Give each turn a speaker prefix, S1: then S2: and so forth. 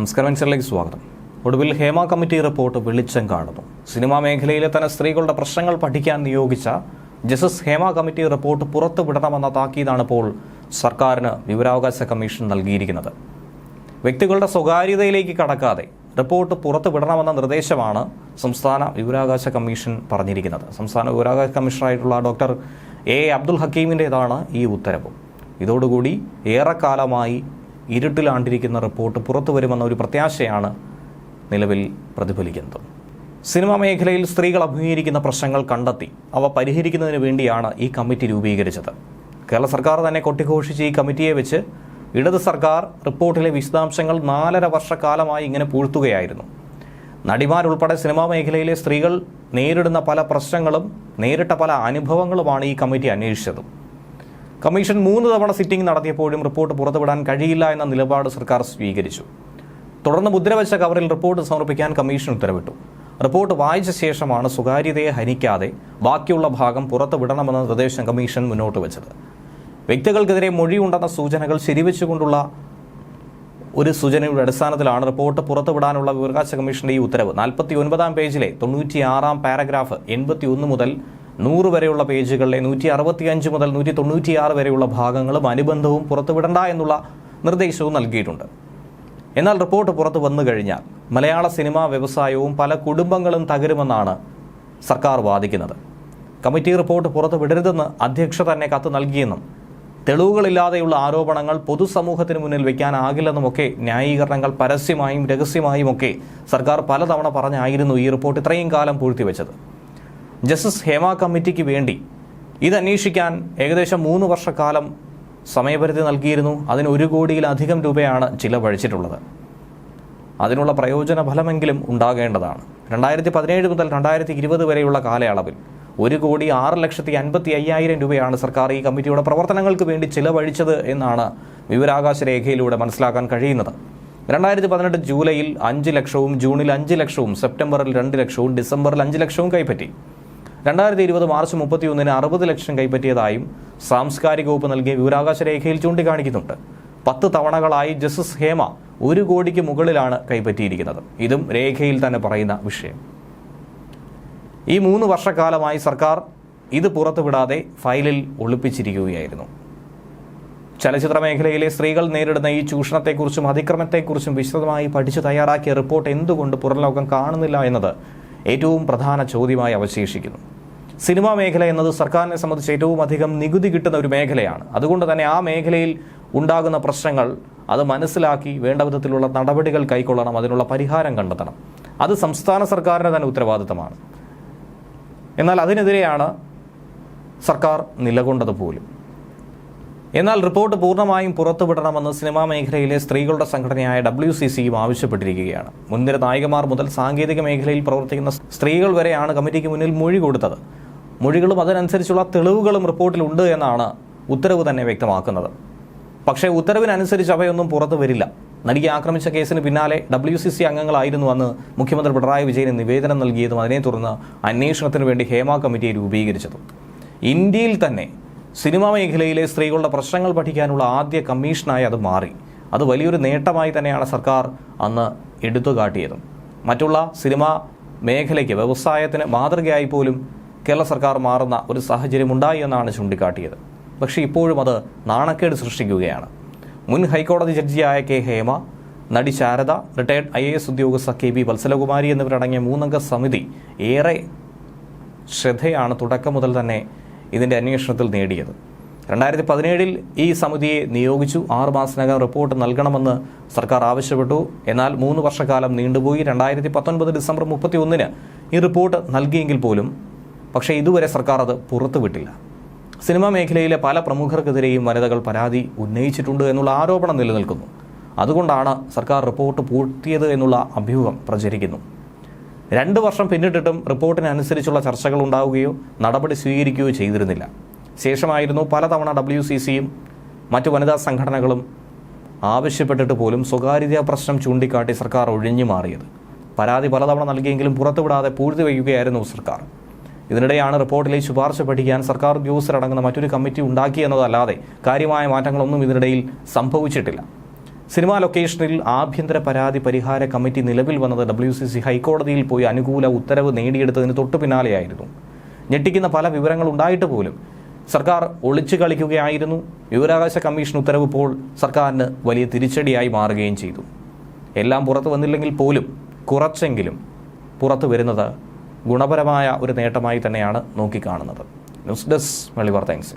S1: നമസ്കാരം മനുഷ്യരിലേക്ക് സ്വാഗതം. ഒടുവിൽ ഹേമ കമ്മിറ്റി റിപ്പോർട്ട് വെളിച്ചം കാണുന്നു. സിനിമാ മേഖലയിലെ തന്നെ സ്ത്രീകളുടെ പ്രശ്നങ്ങൾ പഠിക്കാൻ നിയോഗിച്ച ജസ്റ്റിസ് ഹേമ കമ്മിറ്റി റിപ്പോർട്ട് പുറത്തുവിടണമെന്ന താക്കീതാണ് ഇപ്പോൾ സർക്കാരിന് വിവരാവകാശ കമ്മീഷൻ നൽകിയിരിക്കുന്നത്. വ്യക്തികളുടെ സ്വകാര്യതയിലേക്ക് കടക്കാതെ റിപ്പോർട്ട് പുറത്തുവിടണമെന്ന നിർദ്ദേശമാണ് സംസ്ഥാന വിവരാവകാശ കമ്മീഷൻ പറഞ്ഞിരിക്കുന്നത്. സംസ്ഥാന വിവരാവകാശ കമ്മീഷണറായിട്ടുള്ള ഡോക്ടർ എ അബ്ദുൽ ഹക്കീമിന്റേതാണ് ഈ ഉത്തരവ്. ഇതോടുകൂടി ഏറെക്കാലമായി ഇരുട്ടിലാണ്ടിരിക്കുന്ന റിപ്പോർട്ട് പുറത്തു വരുമെന്ന ഒരു പ്രത്യാശയാണ് നിലവിൽ പ്രതിഫലിക്കുന്നത്. സിനിമാ മേഖലയിൽ സ്ത്രീകൾ അഭിമുഖീകരിക്കുന്ന പ്രശ്നങ്ങൾ കണ്ടെത്തി. അവ പരിഹരിക്കുന്നതിന് വേണ്ടിയാണ് ഈ കമ്മിറ്റി രൂപീകരിച്ചത്. കേരള സർക്കാർ തന്നെ കൊട്ടിഘോഷിച്ച് ഈ കമ്മിറ്റിയെ വെച്ച് ഇടത് സർക്കാർ റിപ്പോർട്ടിലെ വിശദാംശങ്ങൾ നാലര വർഷക്കാലമായി ഇങ്ങനെ പൂഴ്ത്തുകയായിരുന്നു. നടിമാരുൾപ്പെടെ സിനിമാ മേഖലയിലെ സ്ത്രീകൾ നേരിടുന്ന പല പ്രശ്നങ്ങളും നേരിട്ട പല അനുഭവങ്ങളുമാണ് ഈ കമ്മിറ്റി അന്വേഷിച്ചത്. കമ്മീഷൻ മൂന്ന് തവണ സിറ്റിംഗ് നടത്തിയപ്പോഴും റിപ്പോർട്ട് പുറത്തുവിടാൻ കഴിയില്ല എന്ന നിലപാട് സർക്കാർ സ്വീകരിച്ചു. തുടർന്ന് മുദ്രവച്ച കവറിൽ റിപ്പോർട്ട് സമർപ്പിക്കാൻ കമ്മീഷൻ ഉത്തരവിട്ടു. റിപ്പോർട്ട് വായിച്ച ശേഷമാണ് സ്വകാര്യതയെ ഹനിക്കാതെ ബാക്കിയുള്ള ഭാഗം പുറത്തുവിടണമെന്ന നിർദ്ദേശം കമ്മീഷൻ മുന്നോട്ട് വെച്ചത്. വ്യക്തികൾക്കെതിരെ മൊഴിയുണ്ടെന്ന സൂചനകൾ ശരിവെച്ചുകൊണ്ടുള്ള ഒരു സൂചനയുടെ അടിസ്ഥാനത്തിലാണ് റിപ്പോർട്ട് പുറത്തുവിടാനുള്ള വിവരാവകാശ കമ്മീഷന്റെ ഈ ഉത്തരവ്. നാൽപ്പത്തി ഒൻപതാം പേജിലെ തൊണ്ണൂറ്റിയാറാം പാരഗ്രാഫ് എൺപത്തി ഒന്ന് മുതൽ നൂറ് വരെയുള്ള പേജുകളിലെ നൂറ്റി അറുപത്തിയഞ്ച് മുതൽ നൂറ്റി തൊണ്ണൂറ്റിയാറ് വരെയുള്ള ഭാഗങ്ങളും അനുബന്ധവും പുറത്തുവിടണ്ട എന്നുള്ള നിർദ്ദേശവും നൽകിയിട്ടുണ്ട്. എന്നാൽ റിപ്പോർട്ട് പുറത്തു വന്നു കഴിഞ്ഞാൽ മലയാള സിനിമാ വ്യവസായവും പല കുടുംബങ്ങളും തകരുമെന്നാണ് സർക്കാർ വാദിക്കുന്നത്. കമ്മിറ്റി റിപ്പോർട്ട് പുറത്തു വിടരുതെന്ന് അധ്യക്ഷ തന്നെ കത്ത് നൽകിയെന്നും തെളിവുകളില്ലാതെയുള്ള ആരോപണങ്ങൾ പൊതുസമൂഹത്തിന് മുന്നിൽ വയ്ക്കാനാകില്ലെന്നുമൊക്കെ ന്യായീകരണങ്ങൾ പരസ്യമായും രഹസ്യമായും ഒക്കെ സർക്കാർ പലതവണ പറഞ്ഞായിരുന്നു ഈ റിപ്പോർട്ട് ഇത്രയും കാലം പൂഴ്ത്തിവെച്ചത്. ജസ്റ്റിസ് ഹേമ കമ്മിറ്റിക്ക് വേണ്ടി ഇതന്വേഷിക്കാൻ ഏകദേശം മൂന്ന് വർഷക്കാലം സമയപരിധി നൽകിയിരുന്നു. അതിന് ഒരു കോടിയിലധികം രൂപയാണ് ചിലവഴിച്ചിട്ടുള്ളത്. അതിനുള്ള പ്രയോജന ഫലമെങ്കിലും ഉണ്ടാകേണ്ടതാണ്. രണ്ടായിരത്തി പതിനേഴ് മുതൽ രണ്ടായിരത്തി ഇരുപത് വരെയുള്ള കാലയളവിൽ ഒരു കോടി ആറ് ലക്ഷത്തി അൻപത്തി അയ്യായിരം രൂപയാണ് സർക്കാർ ഈ കമ്മിറ്റിയുടെ പ്രവർത്തനങ്ങൾക്ക് വേണ്ടി ചിലവഴിച്ചത് എന്നാണ് വിവരാകാശ രേഖയിലൂടെ മനസ്സിലാക്കാൻ കഴിയുന്നത്. രണ്ടായിരത്തി പതിനെട്ട് ജൂലൈയിൽ അഞ്ച് ലക്ഷവും ജൂണിൽ അഞ്ച് ലക്ഷവും സെപ്റ്റംബറിൽ രണ്ട് ലക്ഷവും ഡിസംബറിൽ അഞ്ച് ലക്ഷവും കൈപ്പറ്റി. രണ്ടായിരത്തി ഇരുപത് മാർച്ച് മുപ്പത്തിയൊന്നിന് അറുപത് ലക്ഷം കൈപ്പറ്റിയതായും സാംസ്കാരിക വകുപ്പ് നൽകിയ വിവരാകാശ രേഖയിൽ ചൂണ്ടിക്കാണിക്കുന്നുണ്ട്. പത്ത് തവണകളായി ജസ്റ്റിസ് ഹേമ ഒരു കോടിക്ക് മുകളിലാണ് കൈപ്പറ്റിയിരിക്കുന്നത്. ഇതും രേഖയിൽ തന്നെ പറയുന്ന വിഷയം. ഈ മൂന്ന് വർഷക്കാലമായി സർക്കാർ ഇത് പുറത്തുവിടാതെ ഫയലിൽ ഒളിപ്പിച്ചിരിക്കുകയായിരുന്നു. ചലച്ചിത്ര മേഖലയിലെ സ്ത്രീകൾ നേരിടുന്ന ഈ ചൂഷണത്തെക്കുറിച്ചും അതിക്രമത്തെക്കുറിച്ചും വിശദമായി പഠിച്ചു തയ്യാറാക്കിയ റിപ്പോർട്ട് എന്തുകൊണ്ട് പുറംലോകം കാണുന്നില്ല എന്നത് ഏറ്റവും പ്രധാന ചോദ്യമായി അവശേഷിക്കുന്നു. സിനിമാ മേഖല എന്നത് സർക്കാരിനെ സംബന്ധിച്ച് ഏറ്റവും അധികം നികുതി കിട്ടുന്ന ഒരു മേഖലയാണ്. അതുകൊണ്ട് തന്നെ ആ മേഖലയിൽ ഉണ്ടാകുന്ന പ്രശ്നങ്ങൾ അത് മനസ്സിലാക്കി വേണ്ട വിധത്തിലുള്ള നടപടികൾ കൈക്കൊള്ളണം അതിനുള്ള പരിഹാരം കണ്ടെത്തണം. അത് സംസ്ഥാന സർക്കാരിന്റെ തന്നെ ഉത്തരവാദിത്തമാണ്. എന്നാൽ അതിനെതിരെയാണ് സർക്കാർ നിലകൊണ്ടത് പോലും. എന്നാൽ റിപ്പോർട്ട് പൂർണമായും പുറത്തുവിടണമെന്ന് സിനിമാ മേഖലയിലെ സ്ത്രീകളുടെ സംഘടനയായ ഡബ്ല്യു സി സിയും ആവശ്യപ്പെട്ടിരിക്കുകയാണ്. മുൻനിര നായികമാർ മുതൽ സാങ്കേതിക മേഖലയിൽ പ്രവർത്തിക്കുന്ന സ്ത്രീകൾ വരെയാണ് കമ്മിറ്റിക്ക് മുന്നിൽ മൊഴി കൊടുത്തത്. മൊഴികളും അതിനനുസരിച്ചുള്ള തെളിവുകളും റിപ്പോർട്ടിലുണ്ട് എന്നാണ് ഉത്തരവ് തന്നെ വ്യക്തമാക്കുന്നത്. പക്ഷേ ഉത്തരവിനനുസരിച്ച് അവയൊന്നും പുറത്തു വരില്ല. നടിയെ ആക്രമിച്ച കേസിന് പിന്നാലെ ഡബ്ല്യു സി സി അംഗങ്ങളായിരുന്നു അന്ന് മുഖ്യമന്ത്രി പിണറായി വിജയന് നിവേദനം നൽകിയതും അതിനെ തുടർന്ന് അന്വേഷണത്തിന് വേണ്ടി ഹേമ കമ്മിറ്റിയെ രൂപീകരിച്ചതും. ഇന്ത്യയിൽ തന്നെ സിനിമാ മേഖലയിലെ സ്ത്രീകളുടെ പ്രശ്നങ്ങൾ പഠിക്കാനുള്ള ആദ്യ കമ്മീഷനായി അത് മാറി. അത് വലിയൊരു നേട്ടമായി തന്നെയാണ് സർക്കാർ അന്ന് എടുത്തു കാട്ടിയതും മറ്റുള്ള സിനിമാ മേഖലയ്ക്ക് വ്യവസായത്തിന് മാതൃകയായി പോലും കേരള സർക്കാർ മാറുന്ന ഒരു സാഹചര്യം ഉണ്ടായി എന്നാണ് ചൂണ്ടിക്കാട്ടിയത്. പക്ഷേ ഇപ്പോഴും അത് നാണക്കേട് സൃഷ്ടിക്കുകയാണ്. മുൻ ഹൈക്കോടതി ജഡ്ജിയായ കെ ഹേമ നടി Sharada retired I A S ഉദ്യോഗസ്ഥ കെ ബി വത്സലകുമാരി എന്നിവരടങ്ങിയ മൂന്നംഗ സമിതി ഏറെ ശ്രദ്ധയാണ് തുടക്കം മുതൽ തന്നെ ഇതിന്റെ അന്വേഷണത്തിൽ നേടിയത്. രണ്ടായിരത്തി പതിനേഴിൽ ഈ സമിതിയെ നിയോഗിച്ചു. ആറുമാസത്തിനകം റിപ്പോർട്ട് നൽകണമെന്ന് സർക്കാർ ആവശ്യപ്പെട്ടു. എന്നാൽ മൂന്ന് വർഷക്കാലം നീണ്ടുപോയി. രണ്ടായിരത്തി പത്തൊൻപത് ഡിസംബർ മുപ്പത്തി ഒന്നിന് ഈ റിപ്പോർട്ട് നൽകിയെങ്കിൽ പോലും പക്ഷേ ഇതുവരെ സർക്കാർ അത് പുറത്തുവിട്ടില്ല. സിനിമാ മേഖലയിലെ പല പ്രമുഖർക്കെതിരെയും വനിതകൾ പരാതി ഉന്നയിച്ചിട്ടുണ്ട് എന്നുള്ള ആരോപണം നിലനിൽക്കുന്നു. അതുകൊണ്ടാണ് സർക്കാർ റിപ്പോർട്ട് പൂർത്തിയത് എന്നുള്ള അഭ്യൂഹം പ്രചരിക്കുന്നു. രണ്ട് വർഷം പിന്നിട്ടിട്ടും റിപ്പോർട്ടിനനുസരിച്ചുള്ള ചർച്ചകൾ ഉണ്ടാവുകയോ നടപടി സ്വീകരിക്കുകയോ ചെയ്തിരുന്നില്ല. ശേഷമായിരുന്നു പലതവണ ഡബ്ല്യു സി സിയും മറ്റു വനിതാ സംഘടനകളും ആവശ്യപ്പെട്ടിട്ട് പോലും സ്വകാര്യതാ പ്രശ്നം ചൂണ്ടിക്കാട്ടി സർക്കാർ ഒഴിഞ്ഞു മാറിയത് പരാതി പലതവണ നൽകിയെങ്കിലും പുറത്തുവിടാതെ പൂഴ്ത്തി വയ്ക്കുകയായിരുന്നു സർക്കാർ. ഇതിനിടെയാണ് റിപ്പോർട്ടിലെ ശുപാർശ പഠിക്കാൻ സർക്കാർ ഉദ്യോഗസ്ഥരടങ്ങുന്ന മറ്റൊരു കമ്മിറ്റി ഉണ്ടാക്കിയെന്നതല്ലാതെ കാര്യമായ മാറ്റങ്ങളൊന്നും ഇതിനിടയിൽ സംഭവിച്ചിട്ടില്ല. സിനിമാ ലൊക്കേഷനിൽ ആഭ്യന്തര പരാതി പരിഹാര കമ്മിറ്റി നിലവിൽ വന്നത് ഡബ്ല്യു സി സി ഹൈക്കോടതിയിൽ പോയി അനുകൂല ഉത്തരവ് നേടിയെടുത്തതിന് തൊട്ടു പിന്നാലെയായിരുന്നു. ഞെട്ടിക്കുന്ന പല വിവരങ്ങൾ ഉണ്ടായിട്ട് പോലും സർക്കാർ ഒളിച്ചു കളിക്കുകയായിരുന്നു. വിവരാവകാശ കമ്മീഷൻ ഉത്തരവ് ഇപ്പോൾ സർക്കാരിന് വലിയ തിരിച്ചടിയായി മാറുകയും ചെയ്തു. എല്ലാം പുറത്തു വന്നില്ലെങ്കിൽ പോലും കുറച്ചെങ്കിലും പുറത്തു വരുന്നത് ഗുണപരമായ ഒരു നേട്ടമായി തന്നെയാണ് നോക്കിക്കാണുന്നത്. News desk വെളിവാർ thanks